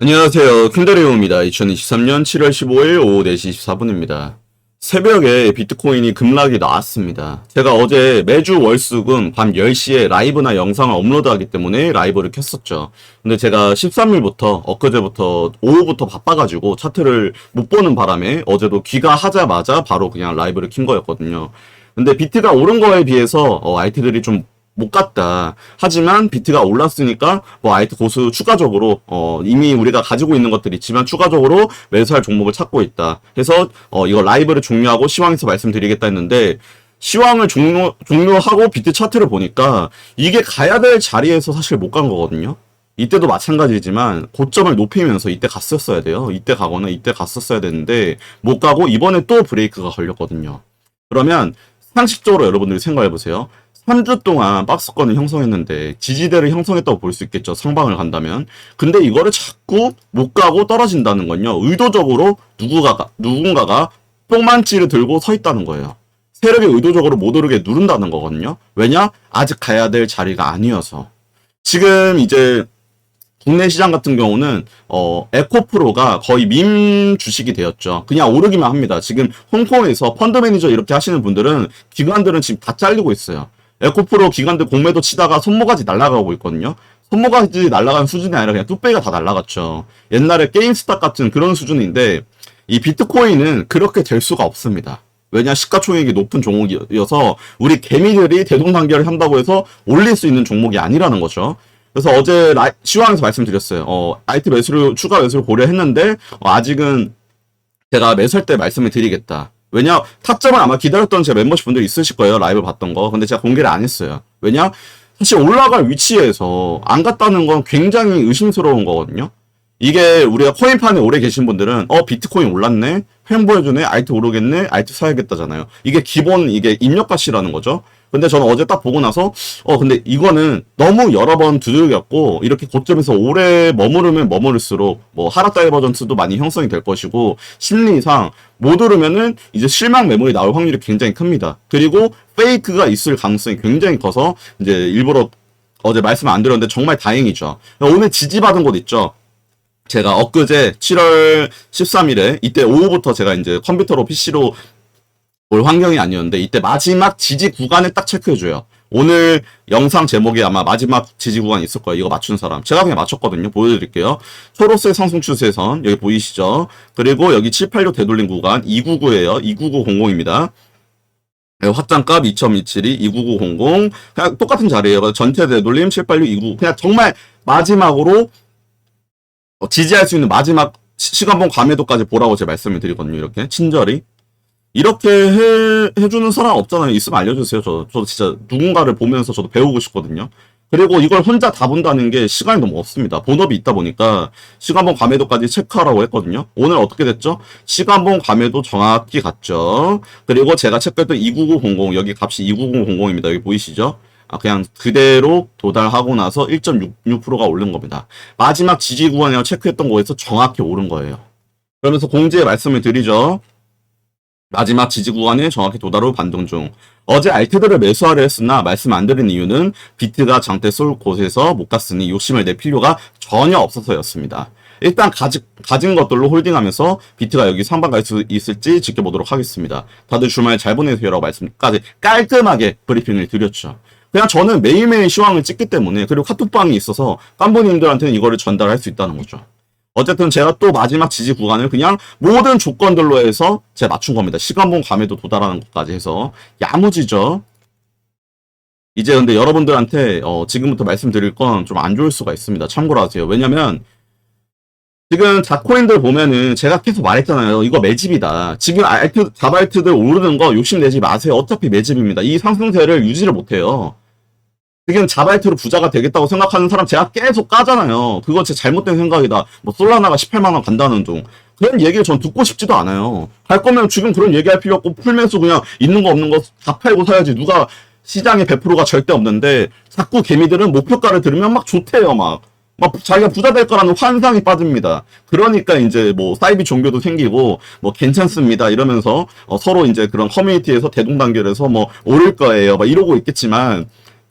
안녕하세요. 킨더리오입니다. 2023년 7월 15일 오후 4시 24분입니다. 새벽에 비트코인이 급락이 나왔습니다. 제가 어제 매주 월수금 밤 10시에 라이브나 영상을 업로드하기 때문에 라이브를 켰었죠. 근데 제가 13일부터 엊그제부터 오후부터 바빠가지고 차트를 못 보는 바람에 어제도 귀가 하자마자 바로 그냥 라이브를 킨 거였거든요. 근데 비트가 오른 거에 비해서 어, IT들이 좀 못 갔다. 하지만 비트가 올랐으니까 뭐 아이트 고수 추가적으로 어 이미 우리가 가지고 있는 것들이 있지만 추가적으로 매수할 종목을 찾고 있다. 해서 어 이거 라이브를 종료하고 시황에서 말씀드리겠다 했는데 시황을 종료 종료하고 비트 차트를 보니까 이게 가야 될 자리에서 사실 못 간 거거든요. 이때도 마찬가지지만 고점을 높이면서 이때 갔었어야 돼요. 이때 가거나 이때 갔었어야 되는데 못 가고 이번에 또 브레이크가 걸렸거든요. 그러면 상식적으로 여러분들이 생각해 보세요. 3주 동안 박스권을 형성했는데 지지대를 형성했다고 볼 수 있겠죠. 상방을 간다면. 근데 이거를 자꾸 못 가고 떨어진다는 건요. 의도적으로 누구가 누군가가 뿅만치를 들고 서 있다는 거예요. 세력이 의도적으로 못 오르게 누른다는 거거든요. 왜냐? 아직 가야 될 자리가 아니어서. 지금 이제 국내 시장 같은 경우는 어 에코프로가 거의 밈 주식이 되었죠. 그냥 오르기만 합니다. 지금 홍콩에서 펀드 매니저 이렇게 하시는 분들은 기관들은 지금 다 잘리고 있어요. 에코프로 기관들 공매도 치다가 손모가지 날아가고 있거든요. 손모가지 날아간 수준이 아니라 그냥 뚝배기가 다 날아갔죠. 옛날에 게임스탁 같은 그런 수준인데 이 비트코인은 그렇게 될 수가 없습니다. 왜냐 시가총액이 높은 종목이어서 우리 개미들이 대동단결을 한다고 해서 올릴 수 있는 종목이 아니라는 거죠. 그래서 어제 라이, 시황에서 말씀드렸어요. 어, IT 매수를 추가 매수를 고려했는데 어, 아직은 제가 매수할 때 말씀을 드리겠다. 왜냐 타점을 아마 기다렸던 제 멤버십 분들 있으실 거예요. 라이브 봤던 거. 근데 제가 공개를 안 했어요. 왜냐 사실 올라갈 위치에서 안 갔다는 건 굉장히 의심스러운 거거든요. 이게 우리가 코인판에 오래 계신 분들은 어 비트코인 올랐네 횡보해주네 알트 오르겠네 알트 사야겠다잖아요 이게 기본 이게 입력가시라는 거죠 근데 저는 어제 딱 보고 나서 어 근데 이거는 너무 여러 번 두들겼고 이렇게 고점에서 오래 머무르면 머무를수록 뭐 하락 다이버전스도 많이 형성이 될 것이고 심리상 못 오르면은 이제 실망 매물이 나올 확률이 굉장히 큽니다. 그리고 페이크가 있을 가능성이 굉장히 커서 이제 일부러 어제 말씀 안 드렸는데 정말 다행이죠. 오늘 지지받은 곳 있죠? 제가 엊그제 7월 13일에 이때 오후부터 제가 이제 컴퓨터로 PC로 볼 환경이 아니었는데 이때 마지막 지지 구간을 딱 체크해줘요. 오늘 영상 제목에 아마 마지막 지지 구간 있을 거예요. 이거 맞춘 사람. 제가 그냥 맞췄거든요. 보여드릴게요. 초록색 상승 추세선 여기 보이시죠? 그리고 여기 786 되돌림 구간 299예요. 29900입니다. 확장값 2027이 29900 그냥 똑같은 자리예요. 전체 되돌림 786 299 그냥 정말 마지막으로 어, 지지할 수 있는 마지막 시- 시간봉 감해도까지 보라고 제가 말씀을 드리거든요. 이렇게 친절히. 이렇게 해, 해주는 사람 없잖아요. 있으면 알려주세요. 저, 저 진짜 누군가를 보면서 저도 배우고 싶거든요. 그리고 이걸 혼자 다 본다는 게 시간이 너무 없습니다. 본업이 있다 보니까 시간봉 감해도까지 체크하라고 했거든요. 오늘 어떻게 됐죠? 시간봉 감해도 정확히 갔죠. 그리고 제가 체크했던 29900 여기 값이 29900입니다. 여기 보이시죠? 아, 그냥 그대로 도달하고 나서 1.66%가 오른 겁니다. 마지막 지지 구간이라고 체크했던 거에서 정확히 오른 거예요. 그러면서 공지에 말씀을 드리죠. 마지막 지지 구간에 정확히 도달 후 반등 중. 어제 알트들을 매수하려 했으나 말씀 안 드린 이유는 비트가 장대 쏠 곳에서 못 갔으니 욕심을 낼 필요가 전혀 없어서였습니다. 일단 가지, 가진 것들로 홀딩하면서 비트가 여기 상방 갈 수 있을지 지켜보도록 하겠습니다. 다들 주말 잘 보내세요라고 말씀까지 깔끔하게 브리핑을 드렸죠. 그냥 저는 매일매일 시황을 찍기 때문에 그리고 카톡방이 있어서 깐부님들한테는 이거를 전달할 수 있다는 거죠. 어쨌든 제가 또 마지막 지지 구간을 그냥 모든 조건들로 해서 제가 맞춘 겁니다. 시간봉 감에도 도달하는 것까지 해서 야무지죠. 이제 근데 여러분들한테 어, 지금부터 말씀드릴 건 좀 안 좋을 수가 있습니다. 참고로 하세요. 왜냐면 지금 자코인들 보면은 제가 계속 말했잖아요. 이거 매집이다. 지금 알트, 자발트들 오르는 거 욕심내지 마세요. 어차피 매집입니다. 이 상승세를 유지를 못해요. 지금 자발트로 부자가 되겠다고 생각하는 사람 제가 계속 까잖아요. 그거 제 잘못된 생각이다. 뭐 솔라나가 18만원 간다는 둥. 그런 얘기를 전 듣고 싶지도 않아요. 할 거면 지금 그런 얘기할 필요 없고 풀면서 그냥 있는 거 없는 거 다 팔고 사야지. 누가 시장의 100%가 절대 없는데 자꾸 개미들은 목표가를 들으면 막 좋대요. 막. 막 자기가 부자 될 거라는 환상이 빠집니다. 그러니까 이제 뭐 사이비 종교도 생기고 뭐 괜찮습니다 이러면서 어 서로 이제 그런 커뮤니티에서 대동단결해서 뭐 오를 거예요. 막 이러고 있겠지만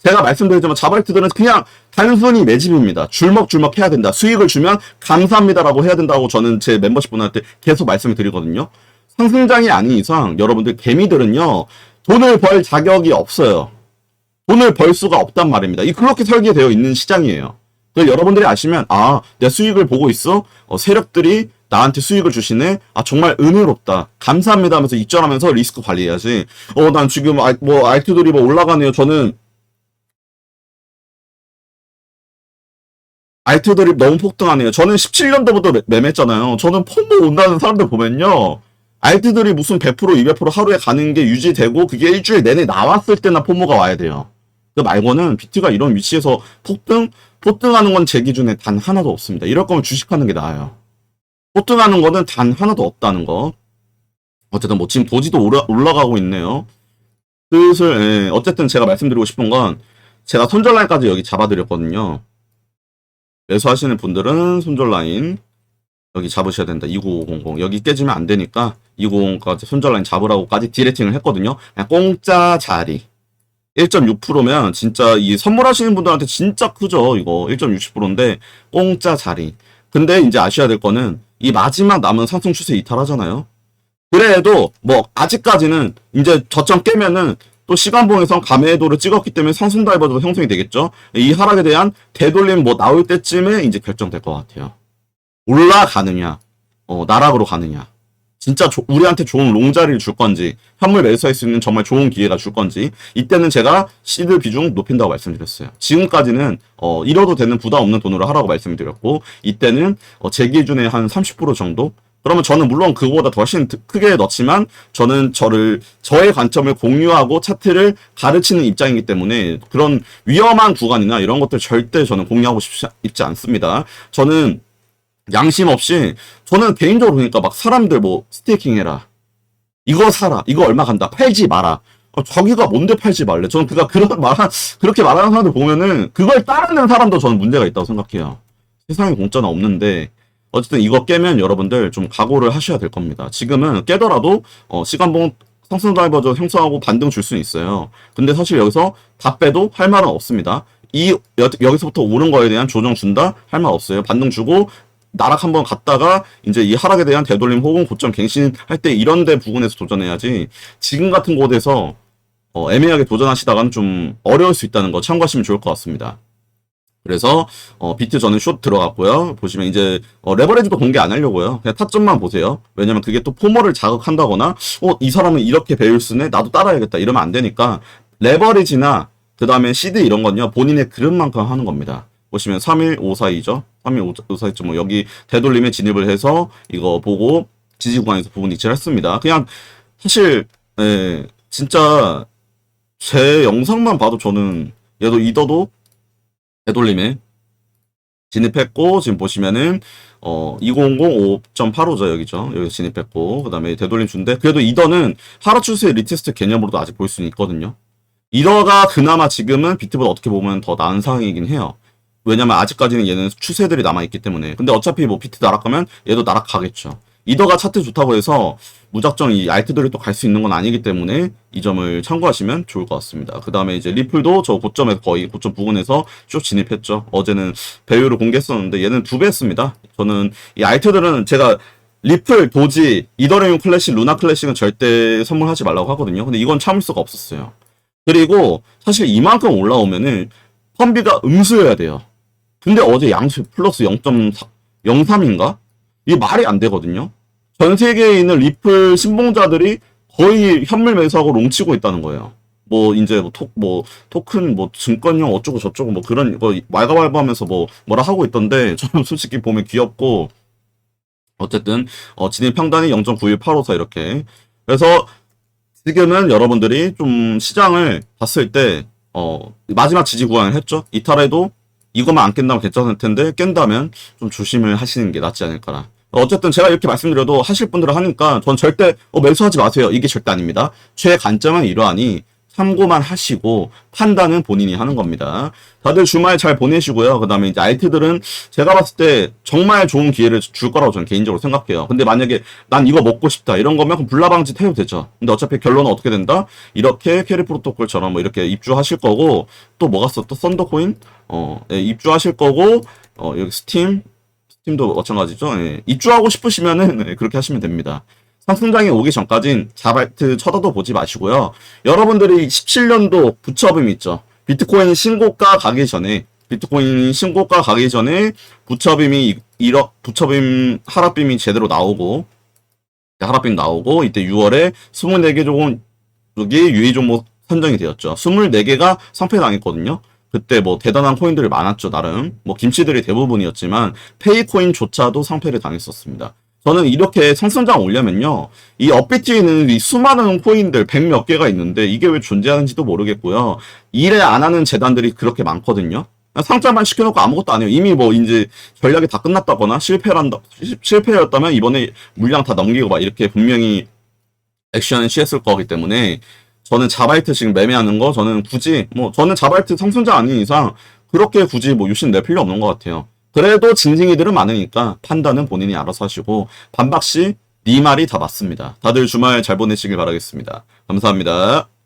제가 말씀드리지만 자바이트들은 그냥 단순히 매집입니다. 줄먹줄먹 해야 된다. 수익을 주면 감사합니다라고 해야 된다고 저는 제 멤버십 분한테 계속 말씀을 드리거든요. 상승장이 아닌 이상 여러분들 개미들은요 돈을 벌 자격이 없어요. 돈을 벌 수가 없단 말입니다. 이 그렇게 설계되어 있는 시장이에요. 그 여러분들이 아시면 아 내 수익을 보고 있어 어, 세력들이 나한테 수익을 주시네 아 정말 은혜롭다 감사합니다 하면서 입절하면서 리스크 관리해야지 어 난 지금 아, 뭐 알트들이 뭐 올라가네요 저는 알트들이 너무 폭등하네요 저는 17년도부터 매매했잖아요 저는 폰도 온다는 사람들 보면요 알트들이 무슨 100% 200% 하루에 가는 게 유지되고 그게 일주일 내내 나왔을 때나 포모가 와야 돼요 그 말고는 비트가 이런 위치에서 폭등 폭등하는 건 제 기준에 단 하나도 없습니다. 이럴 거면 주식하는 게 나아요. 폭등하는 거는 단 하나도 없다는 거. 어쨌든 뭐 지금 도지도 올라, 올라가고 있네요. 슬슬 예, 어쨌든 제가 말씀드리고 싶은 건 제가 손절 라인까지 여기 잡아드렸거든요. 매수하시는 분들은 손절 라인 여기 잡으셔야 된다. 29500 여기 깨지면 안 되니까 290까지 손절 라인 잡으라고까지 디레팅을 했거든요. 그냥 공짜 자리. 1.6%면 진짜 이 선물하시는 분들한테 진짜 크죠. 이거 1.60%인데 공짜 자리. 근데 이제 아셔야 될 거는 이 마지막 남은 상승 추세 이탈하잖아요. 그래도 뭐 아직까지는 이제 저점 깨면은 또 시간봉에서 감해도를 찍었기 때문에 상승 다이버도 형성이 되겠죠. 이 하락에 대한 되돌림 뭐 나올 때쯤에 이제 결정될 것 같아요. 올라가느냐, 어, 나락으로 가느냐. 진짜 조- 우리한테 좋은 롱자리를 줄 건지 현물 매수할 수 있는 정말 좋은 기회가 줄 건지 이때는 제가 시드 비중 높인다고 말씀드렸어요. 지금까지는 어 잃어도 되는 부담 없는 돈으로 하라고 말씀드렸고 이때는 어, 제 기준에 한 30% 정도 그러면 저는 물론 그거보다 더 훨씬 드- 크게 넣지만 저는 저를 저의 관점을 공유하고 차트를 가르치는 입장이기 때문에 그런 위험한 구간이나 이런 것들 절대 저는 공유하고 싶지 않습니다. 저는 양심 없이 저는 개인적으로 보니까 막 사람들 뭐 스테이킹 해라. 이거 사라. 이거 얼마 간다. 팔지 마라. 어, 저기가 뭔데 팔지 말래. 저는 그가 그런 말한 그렇게 말하는 사람들 보면은 그걸 따르는 사람도 저는 문제가 있다고 생각해요. 세상에 공짜는 없는데 어쨌든 이거 깨면 여러분들 좀 각오를 하셔야 될 겁니다. 지금은 깨더라도 어, 시간봉 상승 다이버저 형성하고 반등 줄 수는 있어요. 근데 사실 여기서 다 빼도 할 말은 없습니다. 이 여, 여기서부터 오는 거에 대한 조정 준다? 할 말 없어요. 반등 주고 나락 한번 갔다가 이제 이 하락에 대한 되돌림 혹은 고점 갱신 할 때 이런 데 부분에서 도전해야지 지금 같은 곳에서 어, 애매하게 도전하시다가는 좀 어려울 수 있다는 거 참고하시면 좋을 것 같습니다. 그래서 어, 비트 저는 숏 들어갔고요. 보시면 이제 어, 레버리지도 공개 안 하려고요. 그냥 타점만 보세요. 왜냐면 그게 또 포머를 자극한다거나 어, 이 사람은 이렇게 배울 쓰네 나도 따라야겠다 이러면 안 되니까 레버리지나 그 다음에 시드 이런 건요 본인의 그릇만큼 하는 겁니다. 보시면 3154이죠. 3154점 뭐 여기 되돌림에 진입을 해서 이거 보고 지지 구간에서 부분 이체를 했습니다. 그냥 사실 예, 진짜 제 영상만 봐도 저는 얘도 이더도 되돌림에 진입했고 지금 보시면은 어 2005 5.85죠 여기죠 여기 진입했고 그 다음에 되돌림 준대 그래도 이더는 하락 추세 리테스트 개념으로도 아직 볼 수는 있거든요 이더가 그나마 지금은 비트보다 어떻게 보면 더 나은 상황이긴 해요 왜냐면 아직까지는 얘는 추세들이 남아있기 때문에. 근데 어차피 뭐 비트 나락가면 얘도 나락가겠죠. 이더가 차트 좋다고 해서 무작정 이 알트들이 또 갈 수 있는 건 아니기 때문에 이 점을 참고하시면 좋을 것 같습니다. 그 다음에 이제 리플도 저 고점에서 거의 고점 부근에서 쭉 진입했죠. 어제는 배율을 공개했었는데 얘는 두 배 했습니다. 저는 이 알트들은 제가 리플, 도지, 이더리움 클래식, 루나 클래식은 절대 선물하지 말라고 하거든요. 근데 이건 참을 수가 없었어요. 그리고 사실 이만큼 올라오면은 펀비가 음수여야 돼요. 근데 어제 양수 플러스 0.03인가? 이게 말이 안 되거든요. 전 세계에 있는 리플 신봉자들이 거의 현물 매수하고 롱치고 있다는 거예요. 뭐 이제 뭐, 토, 뭐 토큰 뭐 증권형 어쩌고 저쩌고 뭐 그런 거 말가왈부하면서 뭐 뭐라 하고 있던데 저는 솔직히 보면 귀엽고 어쨌든 어 진입 평단이 0.91854 이렇게 그래서 지금은 여러분들이 좀 시장을 봤을 때 어, 마지막 지지 구간을 했죠. 이탈해도 이것만 안 깬다면 괜찮을 텐데 깬다면 좀 조심을 하시는 게 낫지 않을까라. 어쨌든 제가 이렇게 말씀드려도 하실 분들은 하니까 전 절대 어, 매수하지 마세요. 이게 절대 아닙니다. 제 관점은 이러하니 참고만 하시고 판단은 본인이 하는 겁니다. 다들 주말 잘 보내시고요. 그 다음에 이제 알트들은 제가 봤을 때 정말 좋은 기회를 줄 거라고 저는 개인적으로 생각해요. 근데 만약에 난 이거 먹고 싶다 이런 거면 그럼 불나방지 해도 되죠. 근데 어차피 결론은 어떻게 된다? 이렇게 캐리 프로토콜처럼 뭐 이렇게 입주하실 거고 또 뭐가 써? 또 썬더코인? 어, 예, 입주하실 거고 어, 여기 스팀 스 팀도 마찬가지죠. 예, 입주하고 싶으시면은 예, 그렇게 하시면 됩니다. 상승장이 오기 전까진 자발트 쳐다도 보지 마시고요. 여러분들이 17년도 부처빔 있죠. 비트코인 신고가 가기 전에 비트코인 신고가 가기 전에 부처빔이 1억 부처빔 하락빔이 제대로 나오고 하락빔 나오고 이때 6월에 24개 종목이 유의 종목 선정이 되었죠. 24개가 상패 당했거든요. 그때 뭐 대단한 코인들이 많았죠, 나름. 뭐 김치들이 대부분이었지만 페이코인조차도 상패를 당했었습니다. 저는 이렇게 상승장 오려면요. 이 업비트에는 이 수많은 코인들 백 몇 개가 있는데 이게 왜 존재하는지도 모르겠고요. 일에 안 하는 재단들이 그렇게 많거든요. 상장만 시켜놓고 아무것도 안 해요. 이미 뭐 이제 전략이 다 끝났다거나 실패한다 실패였다면 이번에 물량 다 넘기고 막 이렇게 분명히 액션을 취했을 거기 때문에 저는 자바이트 지금 매매하는 거 저는 굳이 뭐 저는 자바이트 상승자 아닌 이상 그렇게 굳이 뭐 유신 낼 필요 없는 것 같아요. 그래도 징징이들은 많으니까 판단은 본인이 알아서 하시고 반박시 네 말이 다 맞습니다. 다들 주말 잘 보내시길 바라겠습니다. 감사합니다.